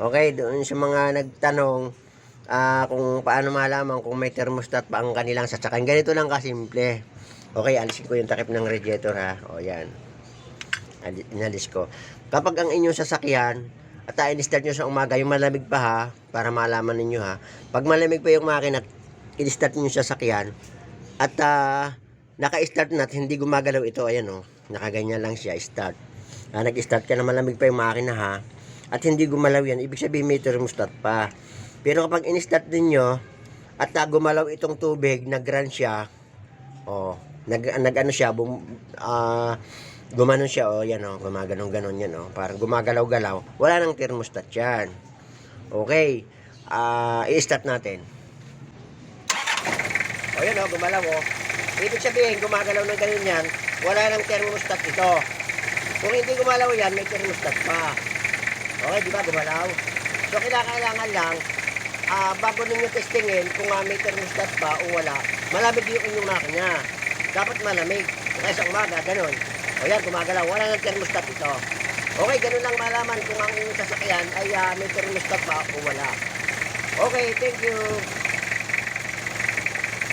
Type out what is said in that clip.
Okay, doon sa mga nagtanong ah, kung paano malaman kung may thermostat pa ang kanilang sasakyan. Ganito lang kasimple. Okay, alisin ko yung takip ng radiator ha. O yan. Ali- Inalis ko. Kapag ang inyong sasakyan at uh, in-start nyo sa umaga, yung malamig pa ha, para malaman ninyo ha. Pag malamig pa yung makina, in-start nyo sa sasakyan at ah, naka-start na at hindi gumagalaw ito, ayan o, nakaganyan lang siya, start. Ah, nag-start ka na malamig pa yung makina ha, at hindi gumalaw yan, ibig sabihin may thermostat pa. Pero kapag in-start ninyo, at ah, gumalaw itong tubig, nag-run siya, oh, nag, nag ano siya, bum, ah, gumanon siya, oh, yan oh, gumaganon ganon yan oh, parang gumagalaw-galaw, wala nang thermostat yan. Okay, ah, i-start natin. O yan o, gumalaw o. Ibig sabihin, gumagalaw ng ganun yan, wala nang thermostat ito. Kung hindi gumalaw yan, may thermostat pa. Okay, di ba, gumalaw? So, kailangan lang, ah bago ninyo testingin kung ah, may thermostat pa o wala, malamig yung inyong makina. Dapat malamig. Kaya sa umaga, ganun. O yan, gumagalaw, wala nang thermostat ito. Okay, ganun lang malaman kung ang inyong sasakyan ay ah, may thermostat pa o wala. Okay, thank you.